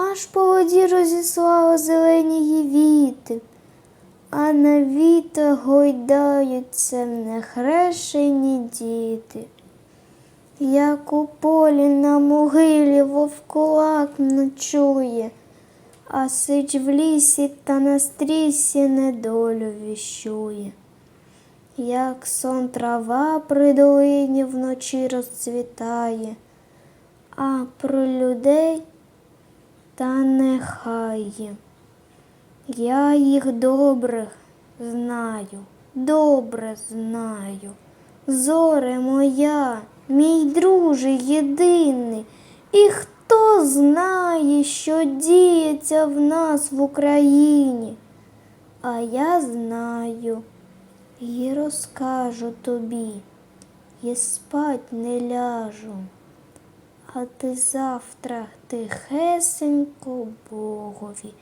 Аж по воді розіслала зелені її віти, а на вітах гойдаються нехрещені діти. Як у полі на могилі вовкулак ночує, а сич в лісі та на стрісі недолю віщує. Як сон трава при долині вночі розцвітає, а про людей та нехай. Я їх добре знаю, добре знаю. Зоре моя, мій друже єдиний, і хто знає, що діється в нас в Україні. А я знаю і розкажу тобі, і спать не ляжу. А ти завтра тихесенько Богові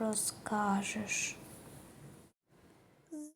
розкажеш.